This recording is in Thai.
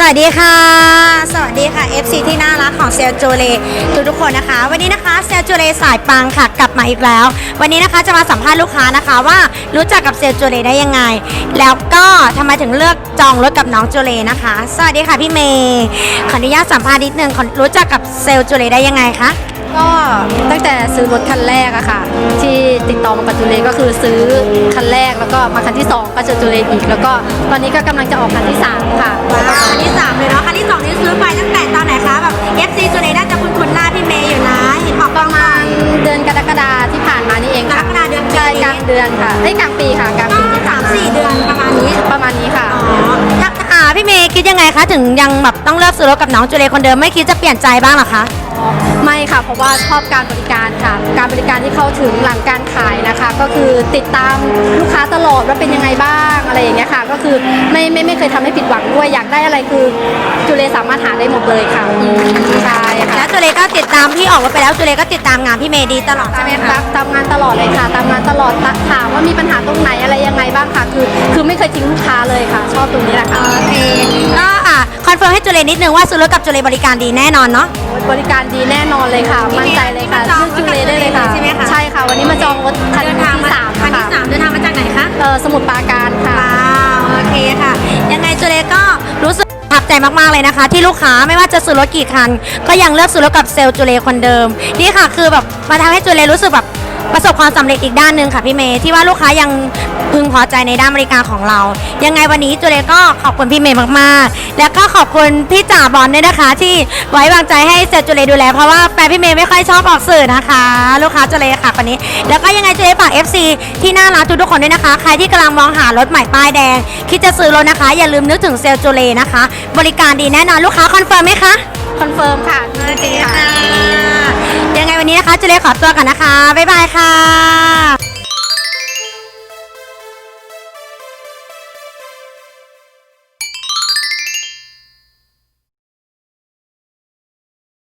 สวัสดีค่ะ สวัสดีค่ะ FC ที่น่ารักของเซลจูเลทุกทุกคนนะคะ วันนี้นะคะเซลจูเลสายปังค่ะกลับมาอีกแล้ว วันนี้นะคะจะมาสัมภาษณ์ลูกค้านะคะว่ารู้จักกับเซลจูเลได้ยังไง แล้วก็ทำไมถึงเลือกจองรถกับน้องจูเลนะคะ สวัสดีค่ะพี่เมย์ขออนุญาตสัมภาษณ์นิดนึงขอรู้จักกับเซลจูเลได้ยังไงคะก็ตั้งแต่ซื้อรถคันแรกอะค่ะ ที่ ติดต่อมากับจูเลก็คือซื้อคันแรกแล้วก็มาคันที่ 2 ก็เจอจูเลอีก แล้วก็ตอนนี้ก็กำลังจะออกคันที่ 3 ค่ะ คันที่สามเลยเนาะคันที่สองนี่ซื้อไปตั้งแต่ตอนไหนคะแบบ FC จูเลน่าจะคุ้นๆหน้าพี่เมย์อยู่นะเห็นบอกประมาณเดือนกรกฎาที่ผ่านมานี่เองค่ะกรกฎาเดือนปีใช่กลางเดือนค่ะเอ้ยกลางปีค่ะกลางก็ปี คิดยังไงคะถึงยังแบบต้องเลือกซื้อรถกับน้องจูเลคนเดิมไม่คิดจะเปลี่ยนใจบ้างเหรอคะไม่ค่ะเพราะว่าชอบการบริการค่ะ การบริการที่เข้าถึงหลังการขายนะคะ ก็คือติดตามลูกค้าตลอดว่าเป็นยังไงบ้างอะไรอย่างเงี้ยค่ะ ก็คือไม่ไม่ไม่เคยทำให้ผิดหวังด้วยอยากได้อะไรคือจูเลสามารถหาได้หมดเลยค่ะใช่ค่ะแล้วจูเลก็ติดตามพี่ออกรถไปแล้วจูเลก็ติดตามงานพี่เมย์ดีตลอดใช่ไหมคะตามตามงานตลอดเลยค่ะ ตามงานตลอดตะถามว่ามีปัญหาตรงไหนอะไรยังไงบ้างค่ะ คือ คือไม่เคยทิ้งลูกค้าเลยค่ะ ชอบตรงนี้แหละค่ะโอเคก็อะ คอนเฟิร์มให้จูเลนิดนึงว่าซื้อรถกับจูเลบริการดีแน่นอนเนาะ บริการดีแน่นอนเลยค่ะ มั่นใจเลยค่ะนี่มาจองเลือกจูเลได้เลยค่ะ ใช่ไหมคะ ใช่ค่ะ วันนี้มาจองรถคันที่สามคันค่ะที่สามเดินทางมาจากไหนคะ เอ่อสมุทรปราการค่ะ ว้าวโอเคค่ะ ยังไงจูเลก็รู้สึกประทับใจมากๆเลยนะคะ ที่ลูกค้าไม่ว่าจะซื้อรถกี่คัน ก็ยังเลือกซื้อรถกับเซลล์จูเลคนเดิม นี่ค่ะคือแบบมาทำให้จูเลรู้สึกแบบ ประสบความสำเร็จอีกด้านหนึ่งค่ะพี่เมย์ที่ว่าลูกค้ายังพึงพอใจในด้านบริการของเรา ยังไงวันนี้จูเลก็ขอบคุณพี่เมย์มากๆ แล้วก็ขอบคุณพี่จ่าบอลด้วยนะคะ ที่ไว้วางใจให้เซลจูเลดูแลเพราะว่าแฟนพี่เมย์ไม่ค่อยชอบออกสื่อนะคะ ลูกค้าจูเลค่ะคนนี้ แล้วก็ยังไงจูเลฝาก FC ที่น่ารักทุกๆคนด้วยนะคะ ใครที่กำลังมองหารถใหม่ป้ายแดง คิดจะซื้อรถนะคะ อย่าลืมนึกถึงเซลจูเลนะคะ บริการดีแน่นอนลูกค้าคอนเฟิร์มไหมคะคอนเฟิร์มค่ะโอเคค่ะยังไงวันนี้นะ เลขอตัวก่อนนะคะ บ๊ายบายค่ะ